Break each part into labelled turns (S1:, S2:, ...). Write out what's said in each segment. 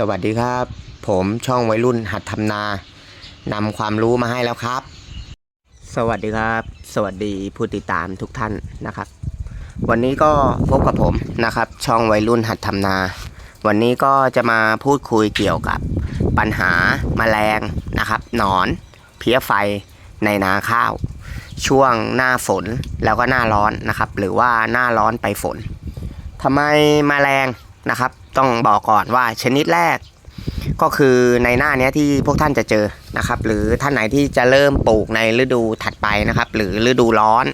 S1: สวัสดีครับ ผมช่องวัยรุ่นหัดทำนานำความรู้มาให้แล้วครับ สวัสดีครับ สวัสดีผู้ติดตามทุกท่านนะครับ วันนี้ก็พบกับผมนะครับ ช่องวัยรุ่นหัดทำนา วันนี้ก็จะมาพูดคุยเกี่ยวกับปัญหาแมลงนะครับ หนอนเพี้ยไฟในนาข้าว ช่วงหน้าฝนแล้วก็หน้าร้อนนะครับ หรือว่าหน้าร้อนไปฝนทำไมแมลง นะครับ ต้องบอกก่อนว่าชนิดแรก ก็คือในหน้านี้ที่พวกท่านจะเจอนะครับ หรือท่านไหนที่จะเริ่มปลูกในฤดูถัดไปนะครับ หรือฤดูร้อน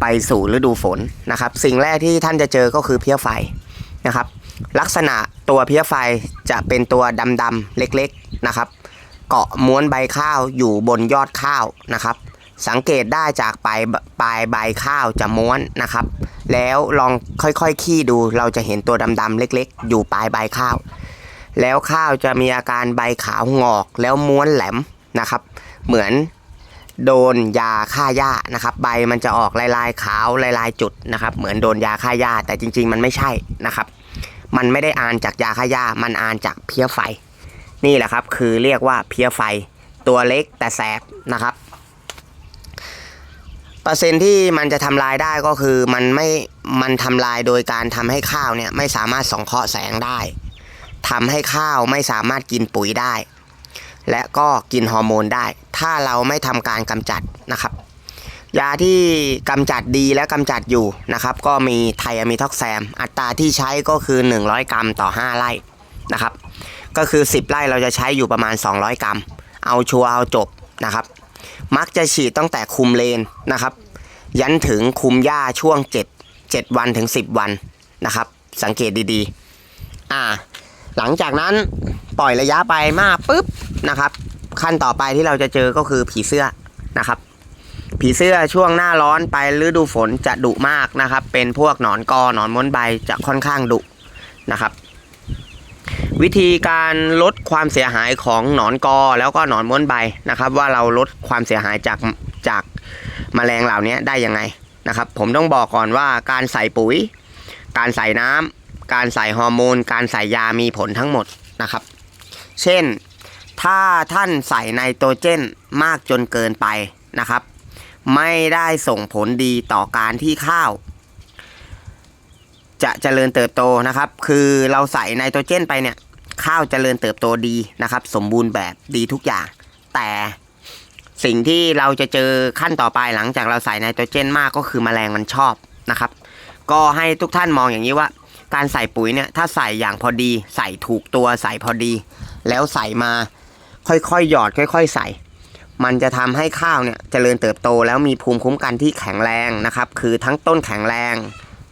S1: ไปสู่ฤดูฝนนะครับ สิ่งแรกที่ท่านจะเจอก็คือเพี้ยไฟนะครับ ลักษณะตัวเพี้ยไฟจะเป็นตัวดำๆเล็กๆนะครับ เกาะม้วนใบข้าวอยู่บนยอดข้าวนะครับ สังเกตได้จากปลายปลายใบข้าวจะม้วนนะครับ แล้วลองค่อยๆขี้ดูเราจะเห็นตัวดำๆเล็กๆ อยู่ปลายใบข้าว แล้วข้าวจะมีอาการใบขาวงอกแล้วม้วนแหลมนะครับ เหมือนโดนยาฆ่าหญ้านะครับ ใบมันจะออกลายๆขาวลายๆจุดนะครับ เหมือนโดนยาฆ่าหญ้าแต่จริง ๆ มันไม่ใช่นะครับ มันไม่ได้อ่านจากยาฆ่าหญ้ามันอ่านจากเพี้ยไฟ นี่แหละครับคือเรียกว่าเพี้ยไฟ ตัวเล็กแต่แสบนะครับ ปอร์เซ็นต์ที่มันจะทำลายได้ก็คือมันไม่ มันทำลายโดยการทำให้ข้าวเนี่ยไม่สามารถสังเคราะห์แสงได้ทำให้ข้าวไม่สามารถกินปุ๋ยได้ และก็กินฮอร์โมนได้ ถ้าเราไม่ทำการกำจัดนะครับ ยาที่กำจัดดีและกำจัดอยู่นะครับ ก็มีไทอะมิท็อกแซม อัตราที่ใช้ก็คือ 100 กรัมต่อ 5 ไร่นะครับ ก็คือ 10 ไร่เราจะใช้อยู่ประมาณ 200 กรัม เอาชัวร์เอาจบนะครับ มักจะฉีดตั้งแต่คุมเลนนะครับ ยันถึงคุมหญ้าช่วง 7 7 วันถึง 10 วันนะครับ สังเกตดีๆ อ่า หลังจากนั้นปล่อยระยะไปมากปุ๊บนะครับ ขั้นต่อไปที่เราจะเจอก็คือผีเสื้อนะครับ ผีเสื้อช่วงหน้าร้อนไปฤดูฝนจะดุมากนะครับ เป็นพวกหนอนกอหนอนม้วนใบจะค่อนข้างดุนะครับ วิธีการลดความเสียหายของหนอนกอแล้วก็หนอนม้วนใบนะครับ ว่าเราลดความเสียหายจากจากแมลงเหล่านี้ได้ยังไงนะครับ ผมต้องบอกก่อนว่าการใส่ปุ๋ย การใส่น้ำการใส่ฮอร์โมน การใส่ยามีผลทั้งหมดนะครับ เช่นถ้าท่านใส่ไนโตรเจนมากจนเกินไปนะครับ ไม่ได้ส่งผลดีต่อการที่ข้าว จะเจริญเติบโตนะครับ คือเราใส่ไนโตรเจนไปเนี่ย ข้าวเจริญเติบโตดีนะครับ สมบูรณ์แบบดีทุกอย่าง แต่สิ่งที่เราจะเจอขั้นต่อไปหลังจากเราใส่ไนโตรเจนมากก็คือแมลงมันชอบนะครับ ก็ให้ทุกท่านมองอย่างนี้ว่า การใส่ปุ๋ยเนี่ยถ้าใส่อย่างพอดี ใส่ถูกตัวใส่พอดี แล้วใส่มาค่อยๆหยอดค่อย ๆ ใส่ มันจะทำให้ข้าวเนี่ยเจริญเติบโตแล้วมีภูมิคุ้มกันที่แข็งแรงนะครับ คือทั้งต้นแข็งแรง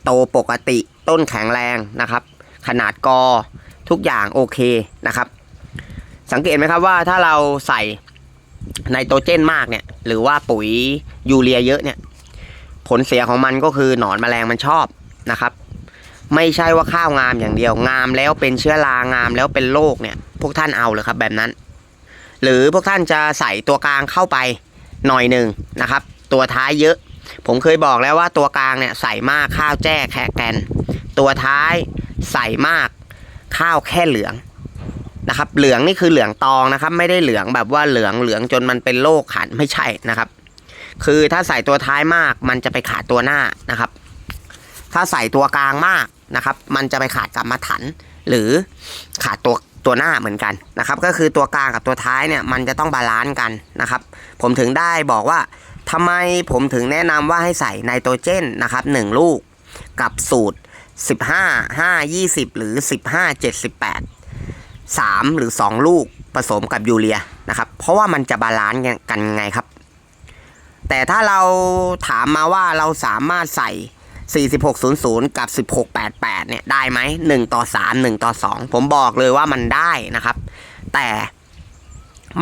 S1: โตปกติต้นแข็งแรงนะครับ ขนาดกอ ทุกอย่างโอเคนะครับ สังเกตไหมครับว่าถ้าเราใส่ไนโตรเจนมากเนี่ย หรือว่าปุ๋ยยูเรียเยอะเนี่ย ผลเสียของมันก็คือหนอนแมลงมันชอบนะครับ ไม่ใช่ว่าข้าวงามอย่างเดียว งามแล้วเป็นเชื้อรางามแล้วเป็นโรคเนี่ย พวกท่านเอาเลยครับแบบนั้น หรือพวกท่านจะใส่ตัวกลางเข้าไปหน่อยหนึ่งนะครับ ตัวท้ายเยอะ ผมเคยบอกแล้วว่าตัวกลางเนี่ยใส่มากข้าวแจ้แคะแกนตัวท้ายใส่มาก ข้าวแค่เหลืองนะครับ เหลืองนี่คือเหลืองตองนะครับ ไม่ได้เหลืองแบบว่าเหลืองเหลืองจนมันเป็นโรคขันไม่ใช่นะครับ คือถ้าใส่ตัวท้ายมาก มันจะไปขาดตัวหน้านะครับ ถ้าใส่ตัวกลางมากนะครับ มันจะไปขาดกรรมฐานหรือขาดตัวตัวหน้าเหมือนกันนะครับ ก็คือตัวกลางกับตัวท้ายเนี่ยมันจะต้องบาลานซ์กันนะครับ ผมถึงได้บอกว่าทำไมผมถึงแนะนำว่าให้ใส่ไนโตรเจนนะครับ1ลูกกับสูตร 15 5 20หรือ15 78 3หรือ2ลูกผสมกับยูเรียนะครับ เพราะว่ามันจะบาลานซ์กันไงครับ แต่ถ้าเราถามมาว่าเราสามารถใส่ 4600 กับ 1688 เนี่ยได้ไหม 1 ต่อ 3 1 ต่อ 2 ผมบอกเลยว่ามันได้นะครับ แต่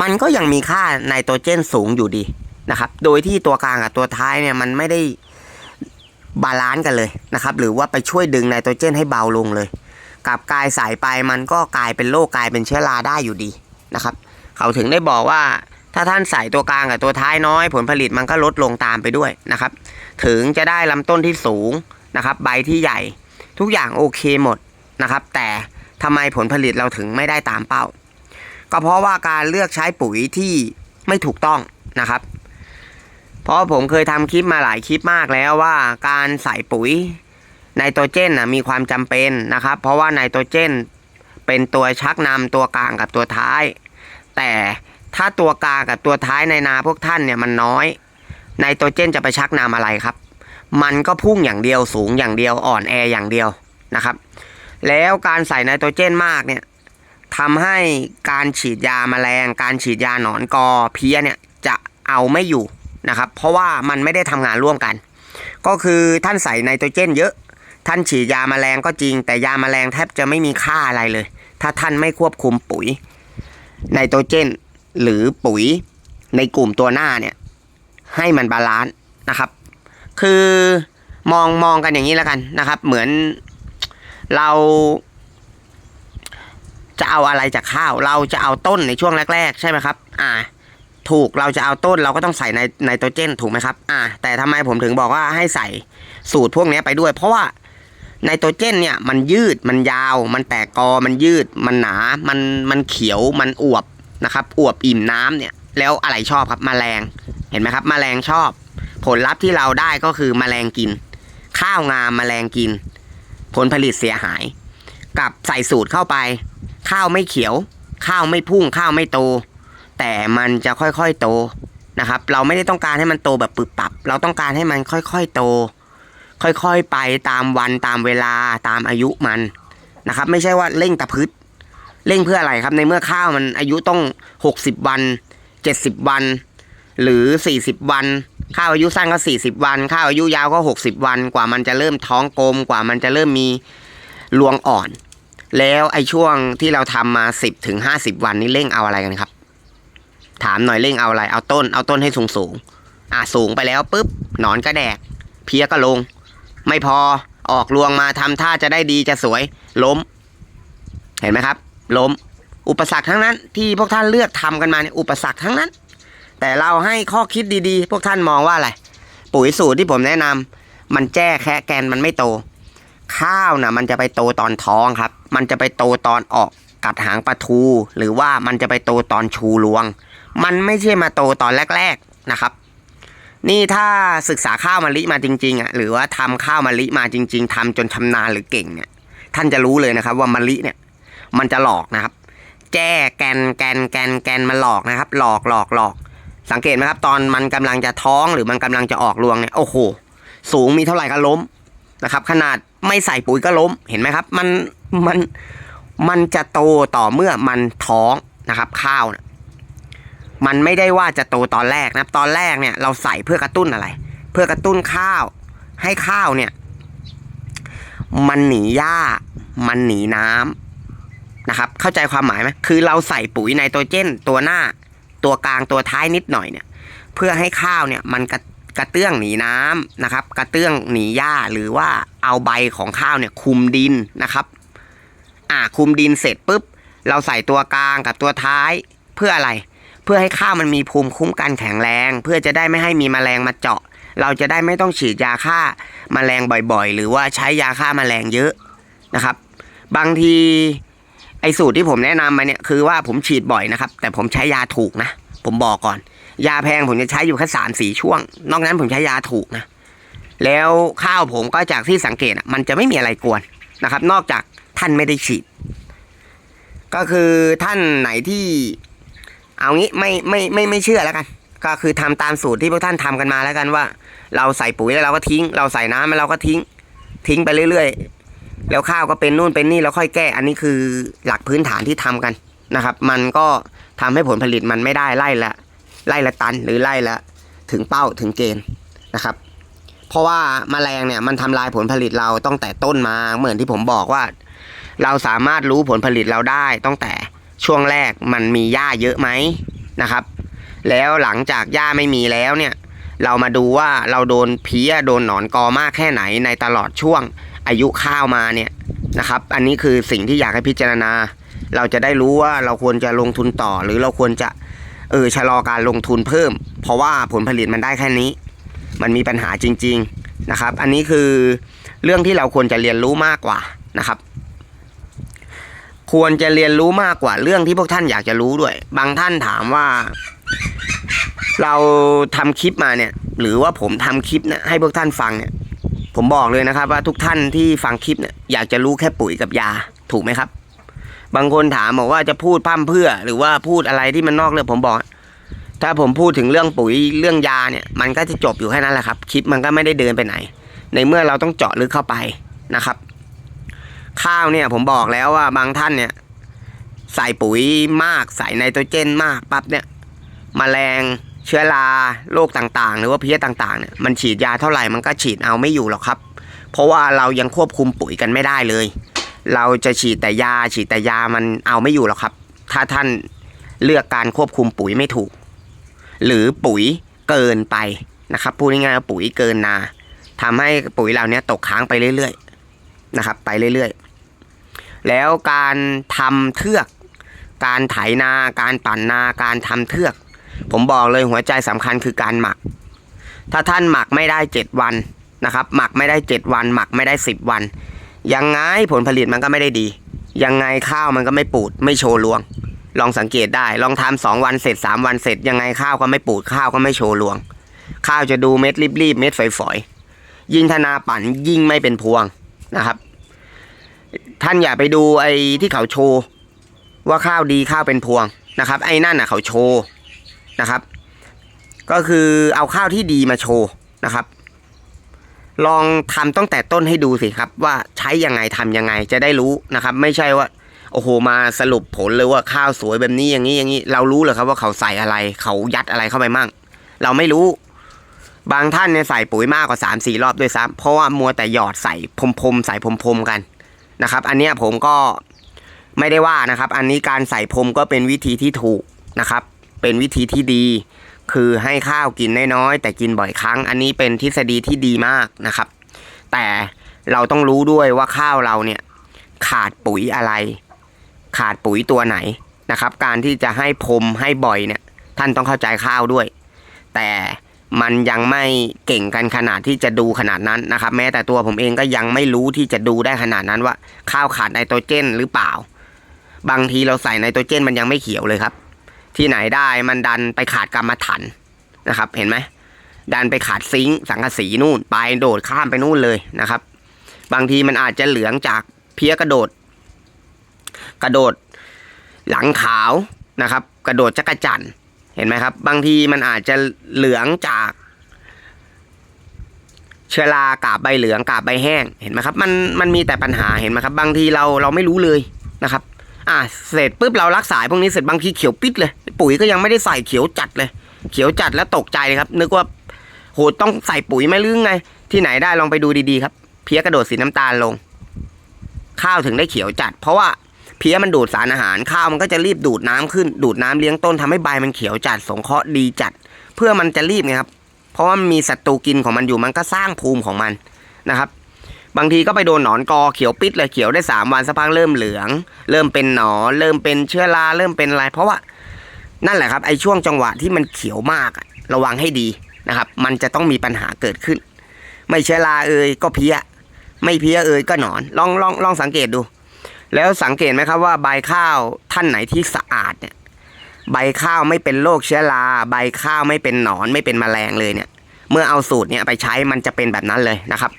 S1: มันก็ยังมีค่าไนโตรเจนสูงอยู่ดีนะครับ โดยที่ตัวกลางกับตัวท้ายเนี่ยมันไม่ได้ บาลานซ์กันเลยนะครับ หรือว่าไปช่วยดึงไนโตรเจนให้เบาลงเลยกับกายสายไปมันก็กลายเป็นโรคกลายเป็นเชื้อราได้อยู่ดีนะครับ เขาถึงได้บอกว่าถ้าท่านใส่ตัวกลางกับตัวท้ายน้อย ผลผลิตมันก็ลดลงตามไปด้วยนะครับ ถึงจะได้ลำต้นที่สูงนะครับ ใบที่ใหญ่ ทุกอย่างโอเคหมดนะครับ แต่ทำไมผลผลิตเราถึงไม่ได้ตามเป้า ก็เพราะว่าการเลือกใช้ปุ๋ยที่ไม่ถูกต้องนะครับ เพราะผมเคยทำคลิปมาหลายคลิปมากแล้วว่าการใส่ปุ๋ยไนโตรเจนนะมีความจำเป็นนะครับ เพราะว่าไนโตรเจนเป็นตัวชักนำตัวกลางกับตัวท้าย แต่ถ้าตัวกลางกับตัวท้ายในนาพวกท่านเนี่ยมันน้อยไนโตรเจนจะไปชักนำอะไรครับ มันก็พุ่งอย่างเดียวสูงอย่างเดียวอ่อนแออย่างเดียวนะครับ แล้วการใส่ไนโตรเจนมากเนี่ยทำให้การฉีดยาแมลง การฉีดยาหนอนกอเพี้ยเนี่ยจะเอาไม่อยู่ นะครับ เพราะว่ามันไม่ได้ทำงานร่วมกัน ก็คือท่านใส่ไนโตรเจน เยอะ ท่านฉีดยาแมลงก็จริง แต่ยาแมลงแทบจะไม่มีค่าอะไรเลย ถ้าท่านไม่ควบคุมปุ๋ยไนโตรเจน หรือปุ๋ยในกลุ่มตัวหน้าเนี่ยให้มันบาลานซ์นะครับ คือมองมองกันอย่างนี้แล้วกันนะครับ เหมือนเราจะเอาอะไรจากข้าว เราจะเอาต้นในช่วงแรก ๆ ใช่ไหมครับ อ่า ถูกเราจะเอาต้นเราก็ต้องใส่ในไนโตรเจนถูกไหมครับ อ่า แต่ทำไมผมถึงบอกว่าให้ใส่สูตรพวกนี้ไปด้วย เพราะว่าไนโตรเจนเนี่ยมันยืดมันยาว มันแตกกอมันยืด มันหนา มันมันเขียวมันอวบนะครับอวบอิ่มน้ำเนี่ย แล้วอะไรชอบครับมแมลงเห็นไหมครับมแมลงชอบ ผลลัพธ์ที่เราได้ก็คือมแมลงกิน ข้าวงามมแมลงกิน ผลผลิตเสียหาย กับใส่สูตรเข้าไป ข้าวไม่เขียว ข้าวไม่พุ่งข้าวไม่โต แต่มันจะค่อยๆโตนะครับ เราไม่ได้ต้องการให้มันโตแบบปึบปับ เราต้องการให้มันค่อยๆโต ค่อยๆไปตามวันตามเวลาตามอายุมันนะครับ ไม่ใช่ว่าเร่งตะพืชเร่งเพื่ออะไรครับ ในเมื่อข้าวมันอายุต้องหกสิบวันเจ็ดสิบวัน หรือสี่สิบวัน ข้าวอายุสั้นก็สี่สิบวัน ข้าวอายุยาวก็หกสิบวัน กว่ามันจะเริ่มท้องกลม กว่ามันจะเริ่มมีรวงอ่อน แล้วไอ้ช่วงที่เราทำมาสิบถึงห้าสิบวันนี้เร่งเอาอะไรกันครับ ถามหน่อยเร่งเอาอะไร เอาต้น เอาต้นให้สูงสูงอะสูงไปแล้วปุ๊บหนอนก็แดก เพี้ยก็ลง ไม่พอออกรวงมาทำท่าจะได้ดีจะสวย ล้ม เห็นไหมครับ ล้ม อุปสรรคทั้งนั้น ที่พวกท่านเลือกทำกันมาเนี่ยอุปสรรคทั้งนั้น แต่เราให้ข้อคิดดีๆ พวกท่านมองว่าอะไร ปุ๋ยสูตรที่ผมแนะนำมันแจ้แค่แกนมันไม่โต ข้าวนะมันจะไปโตตอนท้องครับ มันจะไปโตตอนออก กัดหางปลาทู หรือว่ามันจะไปโตตอนชูรวง มันไม่ใช่มาโตตอนแรก ๆนะครับ นี่ถ้าศึกษาข้าวมะลิมาจริงๆอะหรือว่าทำข้าวมะลิมาจริง ๆทำจนชำนาญหรือเก่งเนี่ยท่านจะรู้เลยนะครับ ว่ามะลิเนี่ย มันจะหลอกนะครับ แจ้แกนแกนแกนแกนมันหลอกนะครับ หลอกหลอกหลอกสังเกตไหมครับ ตอนมันกำลังจะท้องหรือมันกำลังจะออกรวงเนี่ยโอ้โห สูงมีเท่าไหร่ก็ล้มนะครับ ขนาดไม่ใส่ปุ๋ยก็ล้มเห็นไหมครับ มันมัน มันจะโตต่อเมื่อมันท้องนะครับ ข้าวนะมันไม่ได้ว่าจะโตตอนแรกนะครับตอนแรกเนี่ยเราใส่เพื่อกระตุ้นอะไร เพื่อกระตุ้นข้าว ให้ข้าวเนี่ย มันหนีหญ้า มันหนีน้ำนะครับ เข้าใจความหมายไหมคือเราใส่ปุ๋ยไนโตรเจน ตัวหน้า ตัวกลางตัวท้ายนิดหน่อยเนี่ย เพื่อให้ข้าวเนี่ย มันกระกระเตื้องหนีน้ำนะครับ กระเตื้องหนีหญ้าหรือว่าเอาใบของข้าวเนี่ย คุมดินนะครับ อ่าคุมดินเสร็จปุ๊บ เราใส่ตัวกลางกับตัวท้ายเพื่ออะไร เพื่อให้ข้าวมันมีภูมิคุ้มกันแข็งแรง เพื่อจะได้ไม่ให้มีแมลงมาเจาะ เราจะได้ไม่ต้องฉีดยาฆ่าแมลงบ่อยๆ หรือว่าใช้ยาฆ่าแมลงเยอะนะครับ บางทีไอ้สูตรที่ผมแนะนำมาเนี่ยคือว่าผมฉีดบ่อยนะครับ แต่ผมใช้ยาถูกนะ ผมบอกก่อน ยาแพงผมจะใช้อยู่แค่สามสี่ช่วง นอกนั้นผมใช้ยาถูกนะแล้วข้าวผมก็จากที่สังเกตมันจะไม่มีอะไรกวนนะครับ นอกจาก ท่านไม่ได้ฉีด ก็คือท่านไหนที่เอางี้ไม่ไม่ไม่ไม่เชื่อแล้วกัน ก็คือทำตามสูตรที่พวกท่านทำกันมาแล้วกันว่า เราใส่ปุ๋ยแล้วเราก็ทิ้ง เราใส่น้ำแล้วเราก็ทิ้ง ทิ้งไปเรื่อยๆ แล้วข้าวก็เป็นนู่นเป็นนี่แล้วค่อยแก้ อันนี้คือหลักพื้นฐานที่ทำกันนะครับ มันก็ทำให้ผลผลิตมันไม่ได้ไล่ละไล่ละตันหรือไล่ละถึงเป้าถึงเกณฑ์นะครับ เพราะว่ามาแมลงเนี่ยมันทำลายผลผลิตเราตั้งแต่ต้นมาเหมือนที่ผมบอกว่า เราสามารถรู้ผลผลิตเราได้ตั้งแต่ช่วงแรกมันมีหญ้าเยอะไหมนะครับ แล้วหลังจากหญ้าไม่มีแล้วเนี่ย เรามาดูว่าเราโดนเพี้ยโดนหนอนกอมากแค่ไหนในตลอดช่วงอายุข้าวมาเนี่ยนะครับ อันนี้คือสิ่งที่อยากให้พิจารณา เราจะได้รู้ว่าเราควรจะลงทุนต่อ หรือเราควรจะเออชะลอการลงทุนเพิ่ม เพราะว่าผลผลิตมันได้แค่นี้ มันมีปัญหาจริง ๆนะครับ อันนี้คือเรื่องที่เราควรจะเรียนรู้มากกว่านะครับ ควรจะเรียนรู้มากกว่าเรื่องที่พวกท่านอยากจะรู้ด้วย บางท่านถามว่า เราทำคลิปมาเนี่ย หรือว่าผมทำคลิปเนี่ยให้พวกท่านฟังเนี่ย ผมบอกเลยนะครับ ว่าทุกท่านที่ฟังคลิปเนี่ยอยากจะรู้แค่ปุ๋ยกับยาถูกไหมครับ บางคนถามบอกว่าจะพูดพร่ำเพื่อ หรือว่าพูดอะไรที่มันนอกเรื่องผมบอกถ้าผมพูดถึงเรื่องปุ๋ยเรื่องยาเนี่ยมันก็จะจบอยู่แค่นั้นแหละครับ คลิปมันก็ไม่ได้เดินไปไหน ในเมื่อเราต้องเจาะลึกเข้าไปนะครับ ข้าวเนี่ยผมบอกแล้วว่าบางท่านเนี่ย ใส่ปุ๋ยมากใส่ไนโตรเจนมากปั๊บเนี่ยมแมลงเชื้อราโรคต่างๆ หรือว่าเพี้ยต่างๆเนี่ยมันฉีดยาเท่าไหร่มันก็ฉีดเอาไม่อยู่หรอกครับ เพราะว่าเรายังควบคุมปุ๋ยกันไม่ได้เลย เราจะฉีดแต่ยาฉีดแต่ยามันเอาไม่อยู่หรอกครับ ถ้าท่านเลือกการควบคุมปุ๋ยไม่ถูก หรือปุ๋ยเกินไปนะครับพูดง่ายๆว่าปุ๋ยเกินนาทำให้ปุ๋ยเหล่านี้ตกค้างไปเรื่อยๆนะครับ ไปเรื่อยๆ แล้วการทำเทือก การไถนา การปั่นนา การทำเทือก ผมบอกเลยหัวใจสำคัญคือการหมัก ถ้าท่านหมักไม่ได้เจ็ดวันนะครับ หมักไม่ได้เจ็ดวัน หมักไม่ได้สิบวัน ยังไงผลผลิตมันก็ไม่ได้ดี ยังไงข้าวมันก็ไม่ปูด ไม่โชว์รวง ลองสังเกตได้ ลองทำสองวันเสร็จสามวันเสร็จ ยังไงข้าวก็ไม่ปูด ข้าวก็ไม่โชว์รวง ข้าวจะดูเม็ดรีบๆ เม็ดฝอยๆ ยิ่งธนาปั่นยิ่งไม่เป็นพวงนะครับ ท่านอย่าไปดูไอ้ที่เขาโชว์ว่าข้าวดีข้าวเป็นพวงนะครับ ไอ้นั่นน่ะเขาโชว์นะครับ ก็คือเอาข้าวที่ดีมาโชว์นะครับ ลองทำตั้งแต่ต้นให้ดูสิครับ ว่าใช้ยังไงทำยังไงจะได้รู้นะครับ ไม่ใช่ว่าโอ้โหมาสรุปผลเลยว่าข้าวสวยแบบนี้อย่างนี้อย่างนี้ เรารู้เหรอครับว่าเขาใส่อะไร เขายัดอะไรเข้าไปมั่ง เราไม่รู้ บางท่านเนี่ยใส่ปุ๋ยมากกว่าสามสี่รอบด้วยซ้ำเพราะว่ามัวแต่หยอดใส่พรมๆใส่พรมๆกัน นะครับ อันนี้ผมก็ไม่ได้ว่านะครับ อันนี้การใส่พรมก็เป็นวิธีที่ถูกนะครับ เป็นวิธีที่ดี คือให้ข้าวกินน้อยๆแต่กินบ่อยครั้ง อันนี้เป็นทฤษฎีที่ดีมากนะครับ แต่เราต้องรู้ด้วยว่าข้าวเราเนี่ยขาดปุ๋ยอะไร ขาดปุ๋ยตัวไหนนะครับ การที่จะให้พรมให้บ่อยเนี่ย ท่านต้องเข้าใจข้าวด้วย แต่ มันยังไม่เก่งกันขนาดที่จะดูขนาดนั้นนะครับ แม้แต่ตัวผมเองก็ยังไม่รู้ที่จะดูได้ขนาดนั้นว่า ข้าวขาดไนโตรเจนหรือเปล่า บางทีเราใส่ไนโตรเจนมันยังไม่เขียวเลยครับ ที่ไหนได้มันดันไปขาดกรรมฐานนะครับ เห็นไหมดันไปขาดซิงค์สังกะสีนู่นไปโดดข้ามไปนู่นเลยนะครับ บางทีมันอาจจะเหลืองจากเพี้ยกระโดด กระโดดหลังขาวนะครับ กระโดดจักรจันทร์ เห็นไหมครับ บางทีมันอาจจะเหลืองจากเชื้อรากาบใบเหลืองกาบใบแห้งเห็นไหมครับ มันมันมีแต่ปัญหาเห็นไหมครับ บางทีเราเราไม่รู้เลยนะครับ อะเสร็จปุ๊บเรารักษาพวกนี้เสร็จบางทีเขียวปิดเลย ปุ๋ยก็ยังไม่ได้ใส่เขียวจัดเลย เขียวจัดแล้วตกใจเลยครับ นึกว่าโหต้องใส่ปุ๋ยไหมหรือไง ที่ไหนได้ลองไปดูดีๆครับ เพี้ยกระโดดสีน้ำตาลลง ข้าวถึงได้เขียวจัด เพราะว่า เพี้ยมันดูดสารอาหารข้าวมันก็จะรีบดูดน้ำขึ้น ดูดน้ำเลี้ยงต้นทำให้ใบมันเขียวจัดสงเคราะห์ดีจัด เพื่อมันจะรีบไงครับ เพราะว่ามีศัตรูกินของมันอยู่มันก็สร้างภูมิของมันนะครับ บางทีก็ไปโดนหนอนกอเขียวปิดเลยเขียวได้สามวันสักพักเริ่มเหลือง เริ่มเป็นหนอนเริ่มเป็นเชื้อราเริ่มเป็นอะไร เพราะว่านั่นแหละครับไอ้ช่วงจังหวะที่มันเขียวมากระวังให้ดีนะครับ มันจะต้องมีปัญหาเกิดขึ้น ไม่เชื้อราเอ่ยก็เพี้ย ไม่เพี้ยเอ่ยก็หนอน ลองลองลองสังเกตดู แล้วสังเกตไหมครับว่าใบข้าวท่านไหนที่สะอาดเนี่ยใบข้าวไม่เป็นโรคเชื้อราใบข้าวไม่เป็นหนอนไม่เป็นแมลงเลยเนี่ย เมื่อเอาสูตรเนี้ยไปใช้มันจะเป็นแบบนั้นเลยนะครับ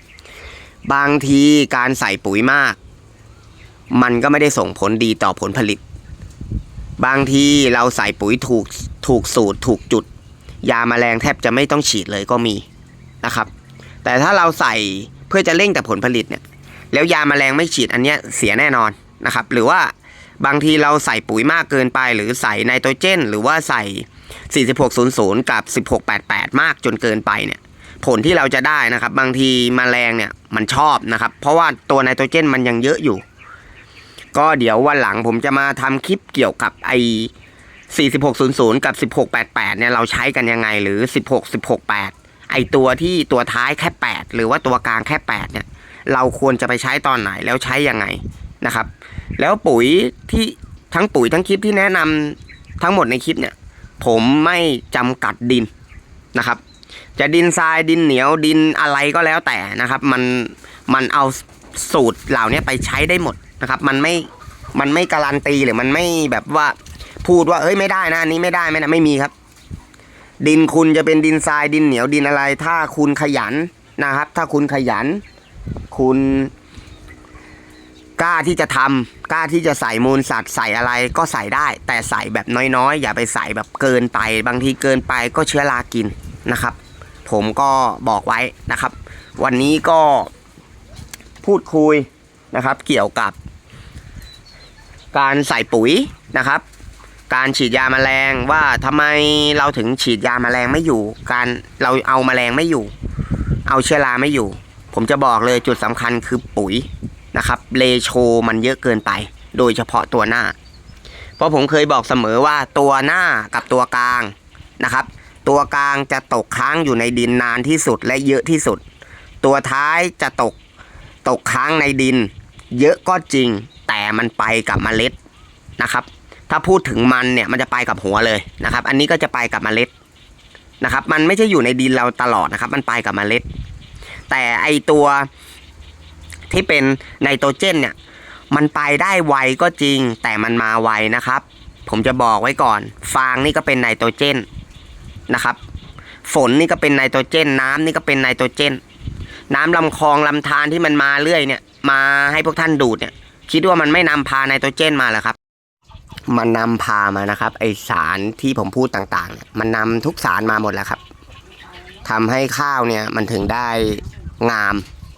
S1: บางทีการใส่ปุ๋ยมาก มันก็ไม่ได้ส่งผลดีต่อผลผลิต บางทีเราใส่ปุ๋ยถูกถูกสูตร ถูกจุด ยาแมลงแทบจะไม่ต้องฉีดเลยก็มีนะครับ แต่ถ้าเราใส่เพื่อจะเร่งแต่ผลผลิตเนี่ยแล้วยาแมลงไม่ฉีดอันเนี้ยเสียแน่นอน นะครับ หรือว่าบางทีเราใส่ปุ๋ยมากเกินไป หรือใส่ไนโตรเจน หรือว่าใส่ 4600 กับ 1688 มากจนเกินไปเนี่ย ผลที่เราจะได้นะครับ บางทีมแมลงเนี่ยมันชอบนะครับ เพราะว่าตัวไนโตรเจนมันยังเยอะอยู่ ก็เดี๋ยววันหลังผมจะมาทำคลิปเกี่ยวกับไอ4600 กับ 1688 เนี่ยเราใช้กันยังไงหรือ 16 168 ไอตัวที่ตัวท้ายแค่ 8 หรือว่าตัวกลางแค่ 8 เนี่ย เราควรจะไปใช้ตอนไหนแล้วใช้ยังไง นะครับ แล้วปุ๋ยที่ทั้งปุ๋ยทั้งคลิปที่แนะนำทั้งหมดในคลิปเนี่ย ผมไม่จำกัดดินนะครับ จะดินทรายดินเหนียวดินอะไรก็แล้วแต่นะครับ มันมันเอาสูตรเหล่านี้ไปใช้ได้หมดนะครับ มันไม่มันไม่การันตีหรือมันไม่แบบว่าพูดว่าเอ้ยไม่ได้นะอันนี้ไม่ได้ไม่นะไม่มีครับ ดินคุณจะเป็นดินทรายดินเหนียวดินอะไร ถ้าคุณขยันนะครับ ถ้าคุณขยัน คุณ กล้าที่จะทำกล้าที่จะใส่มูลสัตว์ใส่อะไรก็ใส่ได้ แต่ใส่แบบน้อยๆ อย่าไปใส่แบบเกินไป บางทีเกินไปก็เชื้อรากินนะครับ ผมก็บอกไว้นะครับ วันนี้ก็พูดคุยนะครับ เกี่ยวกับ การใส่ปุ๋ยนะครับ การฉีดยาแมลงว่าทำไมเราถึงฉีดยาแมลงไม่อยู่ การเราเอามแมลงไม่อยู่ เอาเชื้อราไม่อยู่ ผมจะบอกเลยจุดสำคัญคือปุ๋ย นะครับเลโชมันเยอะเกินไป โดยเฉพาะตัวหน้า เพราะผมเคยบอกเสมอว่าตัวหน้ากับตัวกลางนะครับ ตัวกลางจะตกค้างอยู่ในดินนานที่สุดและเยอะที่สุด ตัวท้ายจะตกตกค้างในดิน เยอะก็จริง แต่มันไปกับเมล็ดนะครับ ถ้าพูดถึงมันเนี่ยมันจะไปกับหัวเลยนะครับ อันนี้ก็จะไปกับเมล็ดนะครับ มันไม่ใช่อยู่ในดินเราตลอดนะครับ มันไปกับเมล็ด แต่ไอตัว ที่เป็นไนโตรเจนเนี่ย มันไปได้ไวก็จริง แต่มันมาไวนะครับ ผมจะบอกไว้ก่อน ฟางนี่ก็เป็นไนโตรเจนนะครับ ฝนนี่ก็เป็นไนโตรเจน น้ำนี่ก็เป็นไนโตรเจน น้ำลำคลองลำธารที่มันมาเรื่อยเนี่ย มาให้พวกท่านดูดเนี่ย คิดว่ามันไม่นำพาไนโตรเจนมาเหรอครับมันนำพามานะครับ ไอสารที่ผมพูดต่างๆเนี่ยมันนำทุกสารมาหมดแล้วครับทำให้ข้าวเนี่ยมันถึงได้งาม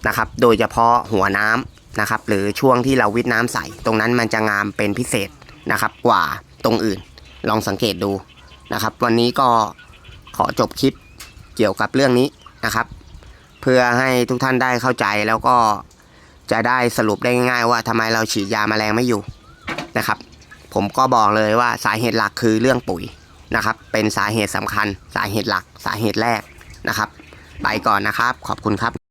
S1: นะครับ โดยเฉพาะหัวน้ำนะครับ หรือช่วงที่เราวิทน้ำใสตรงนั้นมันจะงามเป็นพิเศษนะครับ กว่าตรงอื่น ลองสังเกตดูนะครับ วันนี้ก็ขอจบคลิปเกี่ยวกับเรื่องนี้นะครับ เพื่อให้ทุกท่านได้เข้าใจแล้วก็จะได้สรุปได้ง่ายๆว่าทำไมเราฉีดยาแมลงไม่อยู่นะครับ ผมก็บอกเลยว่าสาเหตุหลักคือเรื่องปุ๋ยนะครับ เป็นสาเหตุสำคัญ สาเหตุหลัก สาเหตุแรกนะครับ ไปก่อนนะครับ ขอบคุณครับ